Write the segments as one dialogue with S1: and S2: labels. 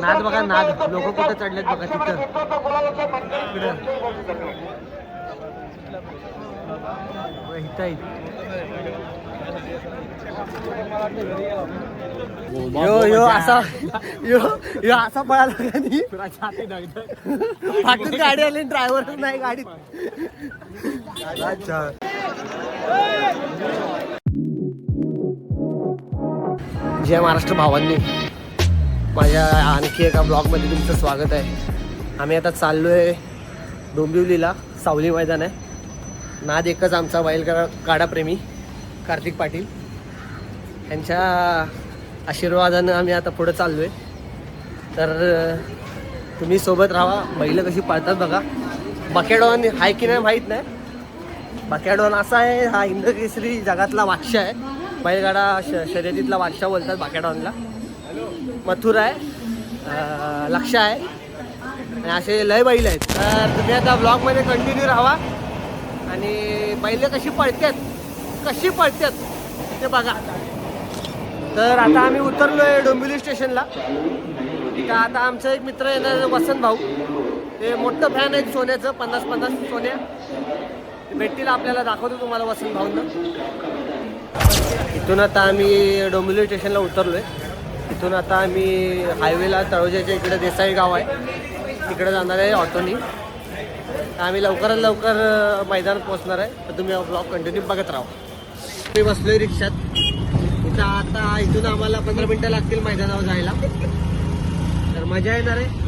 S1: नाद बघा नाद. लोक कुठे चढलेत बघा तिथं. यो यो असा यो यो असा पळाला का नाही? फाटून गाडी आली ड्रायव्हरच नाही गाडीत. अच्छा. जय महाराष्ट्र भावांनी. माझ्या आणखी एका ब्लॉगमध्ये तुमचं स्वागत आहे. आम्ही आता चाललो आहे डोंबिवलीला सावली मैदान आहे. नाद एकच आमचा बैलगाडा गाडाप्रेमी कार्तिक पाटील. यांच्या आशीर्वादानं आम्ही आता पुढं चाललो आहे तर तुम्ही सोबत राहा. बैलं कशी पळतात बघा. बकेडॉन आहे की नाही माहीत नाही. बकॅडॉन असा आहे हा इंद्रकेसरी जगातला बादशाह आहे. बैलगाडा श शर्यतीतला वाक्षा बोलतात बाकॅडॉनला. मथुर आहे लक्ष आहे आणि असे लय बैल आहेत. तर तुम्ही आता ब्लॉगमध्ये कंटिन्यू राहा. आणि बैल कशी पळतात कशी पळतात ते बघा. तर आता आम्ही उतरलो आहे डोंबिवली स्टेशनला. तर आता आमचा एक मित्र येणार वसंत भाऊ. ते मोठं फॅन आहेत सोन्याचं पन्नास पन्नास सोन्या. भेटतील आपल्याला दाखवतो तुम्हाला वसंत भाऊंना. इथून आता आम्ही डोंबिवली स्टेशनला उतरलो आहे तिथून आता आम्ही हायवेला तळोजाच्या इकडे देसाई गाव आहे. तिकडे जाणार आहे ऑटोनी. तर आम्ही लवकरात लवकर मैदान मैदानात पोहोचणार आहे. तर तुम्ही ब्लॉग कंटिन्यू बघत राहा. मी बसलोय रिक्षात. इथं आता इथून आम्हाला पंधरा मिनटं लागतील मैदानावर जायला. तर मजा येणार आहे.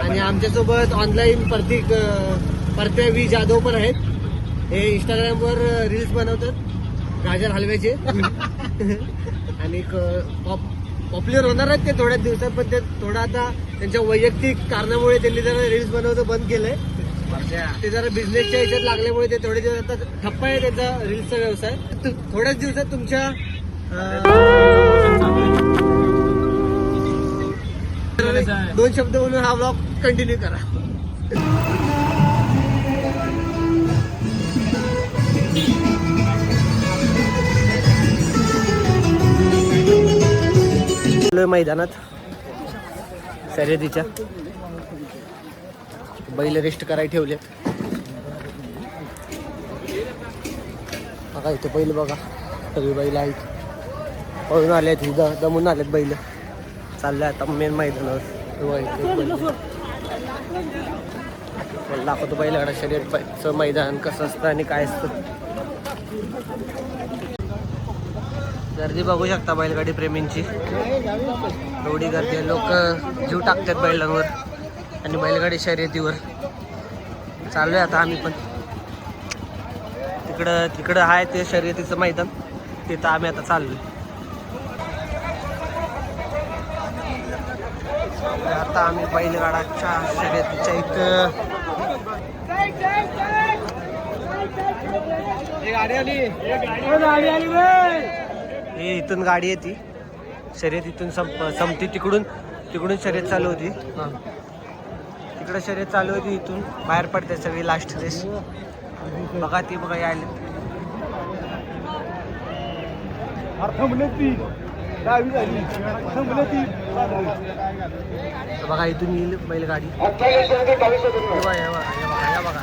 S1: आणि आमच्यासोबत ऑनलाईन प्रतीक अ, परत्या वी जाधव पण आहेत. हे इंस्टाग्रामवर रील्स बनवतात. गाजर हलव्याचे. आणि पॉप्युलर होणार आहेत ते थोड्याच दिवसात पण ते थोडं आता त्यांच्या वैयक्तिक कारणामुळे त्यांनी जरा रील्स बनवतं बंद केलंय. ते जरा बिझनेसच्या ह्याच्यात लागल्यामुळे ते थोडे दिवस आता ठप्प आहे त्यांचा रील्सचा व्यवसाय. थोड्याच दिवसात तुमच्या दोन शब्द बोलून हा ब्लॉग कंटिन्यू करा. आलोय मैदानात. शर्यतीच्या. बैल रेस्ट करायला ठेवलेत. बघा इथे बैल बघा. सगळी बैल आहेत. पळून आले आहेत दमून आलेत बैल. चालले आता मेन मैदानावर. हो, दाखवतो बैलगाडा शर्यतचं मैदान कसं असतं आणि काय असतं. गर्दी बघू शकता बैलगाडी प्रेमींची. एवढी गर्दी आहे. लोक जीव टाकतात बैलांवर आणि बैलगाडी शर्यतीवर. चालू आहे आता आम्ही पण. तिकडं तिकडं आहे ते शर्यतीचं मैदान. तिथं आम्ही आता चाललोय. तर आता आम्ही बैलगाडाच्या शर्यतीच्या इथं. हे इथून गाडी येते. शर्यत इथून संप संपती तिकडून तिकडून शर्यत चालू होती. तिकडं शर्यत चालू होती इथून बाहेर पडते सगळी लास्ट रेस बघा ती बघा यायला. बघा इथून येईल बैलगाडी. बघा, हे बघा, हे बघा, हे बघा.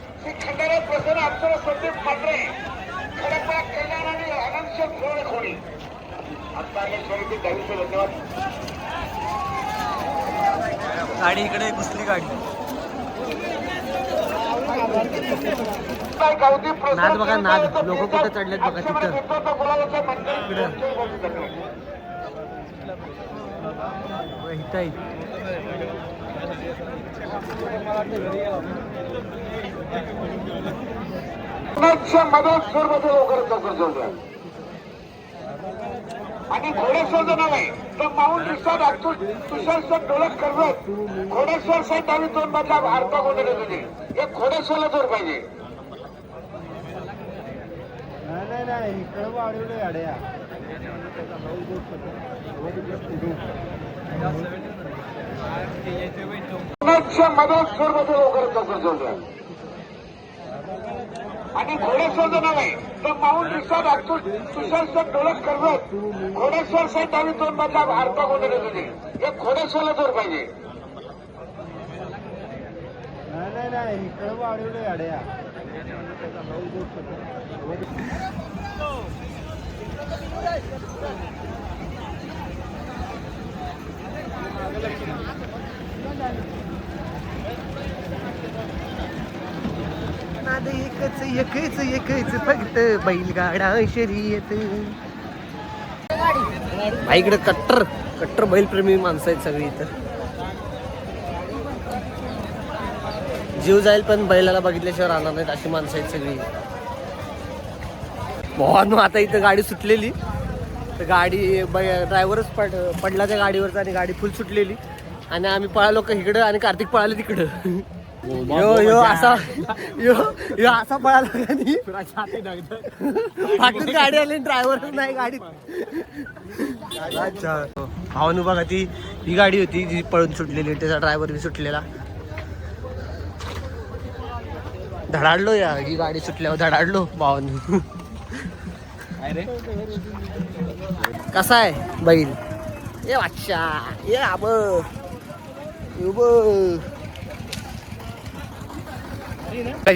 S2: श्री खंडारा प्रसन्न अप्सरा संदीप ठाकरे खडकपा कल्याण आणि अनंत फोड खोडी आता या शर्यती दहावीचे धन्यवाद
S1: गाडी इकडे घुसली गाडी नाद बघा, नाद. लोकं कुठं चढलेत बघा तिथं. इकडं. इथं
S2: मदत सुरमध्ये लवकरच लवकर जाऊ आणि घोडेश्वर नाव आहे तर mount resort Abdul Tushar sir डोलत करवत घोडेश्वर साहेब डावी दोन मधला अर्धा गोंधळ होते. एक घोडेश्वरला जोड पाहिजे.
S3: नाही नाही इकडे वाढवलं गाड्या
S2: पुण्याच्या मदत सुरमध्ये वगैरे आणि घोडेश्वर नाव नव्हे तर mount resort Abdul Tushar sir डोळत करवत घोडेश्वर साहेब डावी दोन मधला अर्धा गोंधळ होते. हे घोडेश्वरला जोर पाहिजे.
S3: नाही नाही वाढवलं गाड्या
S1: एकच एकच एकच फक्त बैलगाडा शर्यत. भाई इकडे कट्टर कट्टर बैलप्रेमी माणसं आहेत सगळी इथं. जीव जाईल पण बैलाला बघितल्याशिवाय राहणार नाहीत अशी माणसं आहेत सगळी. भावानो आता इथं गाडी सुटलेली. तर गाडी ड्रायव्हरच पड पडला त्या गाडीवरचा आणि गाडी फुल सुटलेली. आणि आम्ही पळालो का इकडं आणि कार्तिक पळाले तिकडं. यो यो असा यो यो असा पळाला का नाही? फाटून गाडी आली ड्रायव्हर नाही गाडी अच्छा. भावानू बघा ती ही गाडी होती जी पळून सुटलेली त्याचा ड्रायव्हर बी सुटलेला. धडाडलो या ही गाडी सुटल्यावर धडाडलो भावानू. कसा आहे? बैल. ये वाच्छा ये आब.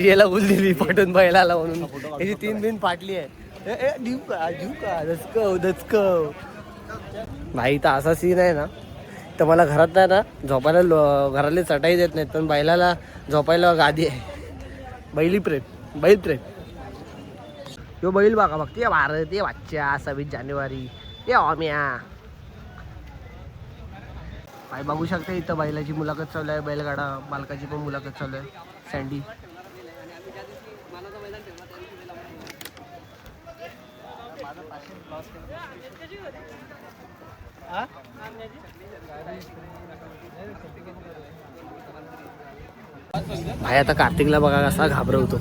S1: याला उल दिली पटून बैलाला म्हणून. याची तीन बिन फाटली आहे. ए, देऊ का देऊ का दचकव दचकव. भाई तर असा सीन आहे ना तर मला घरात नाही ना झोपायला लो- घरातले चटाई देत नाहीत पण बैलाला झोपायला गादी आहे. बैली प्रेम बैल प्रेम. यो बैल बघा बघ ते भारत ते वाच्चा सव्वीस जानेवारी ते ऑम्या काय बघू शकता इथं बैलाची मुलाखत चालू आहे. बैलगाडा मालकाची पण मुलाखत चालू आहे. सँडी भाई आता कार्तिकला बघा कसा घाबरवतो.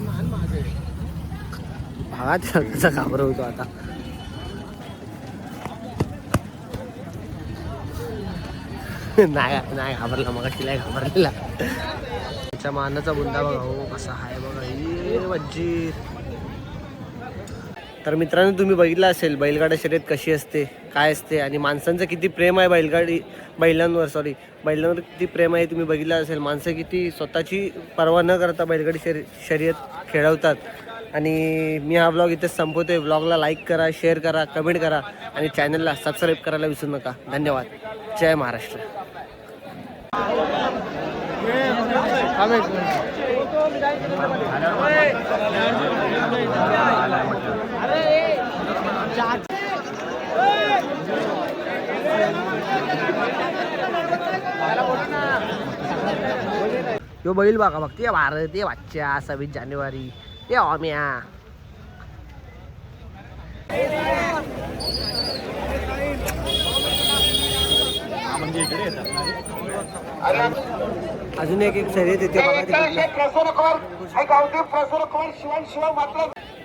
S1: भागात कसा घाबरवतो आता. नाही नाही घाबरला मग तिला घाबरलेला. त्याच्या मानाचा बुंदा बघा हो कसा आहे बघा. ये तर मित्रांनो तुम्ही बघितलं असेल बैलगाडा शर्यत कशी असते काय असते आणि माणसांचं किती प्रेम आहे बैलगाडी बैलांवर सॉरी बैलांवर किती प्रेम आहे तुम्ही बघितलं असेल. माणसं किती स्वतःची पर्वा न करता बैलगाडी शर्य शर्यत खेळवतात. आणि मी हा ब्लॉग इथेच संपवतोय. ब्लॉगला लाईक करा शेअर करा कमेंट करा आणि चॅनलला सबस्क्राईब करायला विसरू नका. धन्यवाद. जय महाराष्ट्र. यो बैल बघा बघ ते भारत ते वाच्चा सव्वीस जानेवारी. ते ऑम्या अजून एक एक शर्यत येते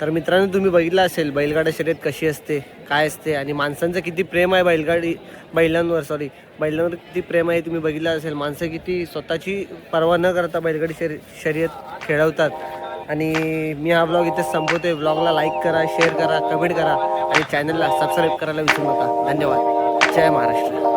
S1: तर मित्रांनो तुम्ही बघितलं असेल बैलगाडा शर्यत कशी असते काय असते आणि माणसांचं किती प्रेम आहे बैलगाडी बैलांवर सॉरी बैलांवर किती प्रेम आहे तुम्ही बघितलं असेल. माणसं किती स्वतःची पर्वा न करता बैलगाडी शर्य शर्यत खेळवतात. आणि मी हा ब्लॉग इथेच संपवतोय. ब्लॉगला लाईक करा शेअर करा कमेंट करा आणि चॅनलला सबस्क्राईब करायला विसरू नका. धन्यवाद. जय महाराष्ट्र.